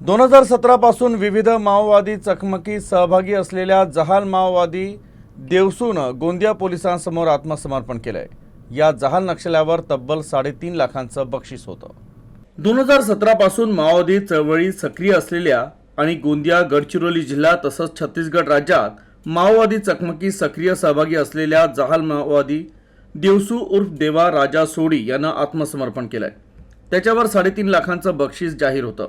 दोन हजार सतरापासून विविध माओवादी चकमकीत सहभागी असलेल्या जहाल माओवादी देवसूनं गोंदिया पोलिसांसमोर आत्मसमर्पण केलंय. या जहाल नक्षल्यावर तब्बल साडेतीन लाखांचं बक्षीस होतं. दोन हजार सतरापासून माओवादी चळवळीत सक्रिय असलेल्या आणि गोंदिया गडचिरोली जिल्हा तसंच छत्तीसगड राज्यात माओवादी चकमकीत सक्रिय सहभागी असलेल्या जहाल माओवादी देवसू उर्फ देवा राजा सोडी यानं आत्मसमर्पण केलंय. त्याच्यावर साडेतीन लाखांचं बक्षीस जाहीर होतं.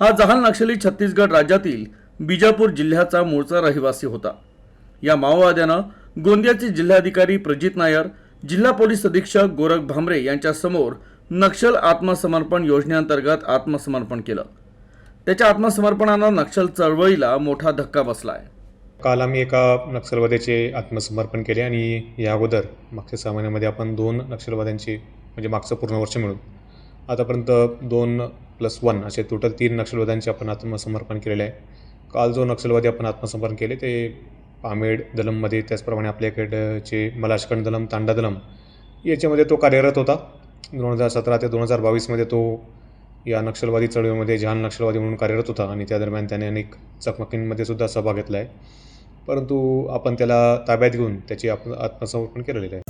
हा जहाल नक्षली छत्तीसगड राज्यातील बिजापूर जिल्ह्याचा मूळचा रहिवासी होता. या माओवाद्यानं गोंदियाचे जिल्हाधिकारी प्रजित नायर जिल्हा पोलीस अधीक्षक गोरख भामरे यांच्यासमोर नक्षल आत्मसमर्पण योजनेअंतर्गत आत्मसमर्पण केलं. त्याच्या आत्मसमर्पणानं नक्षल चळवळीला मोठा धक्का बसला आहे काल आम्ही एका नक्षलवाद्याचे आत्मसमर्पण केले आणि या अगोदर मागच्या सहा महिन्यामध्ये आपण दोन नक्षलवाद्यांचे म्हणजे मागचं पूर्ण वर्ष मिळून आतापर्यंत दोन प्लस वन असे टोटल तीन नक्षलवाद्यांचे आपण आत्मसमर्पण केलेले आहे. काल जो नक्षलवादी आपण आत्मसमर्पण केले ते पामेड दलममध्ये त्याचप्रमाणे आपल्याकडचे मलाशकंड दलम तांडा दलम याच्यामध्ये तो कार्यरत होता. दोन हजार सतरा ते दोन हजार बावीसमध्ये तो या नक्षलवादी चळवळीमध्ये जहान नक्षलवादी म्हणून कार्यरत होता आणि त्या दरम्यान त्याने अनेक चकमकींमध्ये सुद्धा सहभाग घेतला आहे. परंतु आपण त्याला ताब्यात घेऊन त्याची आप आत्मसमर्पण केलेलं आहे.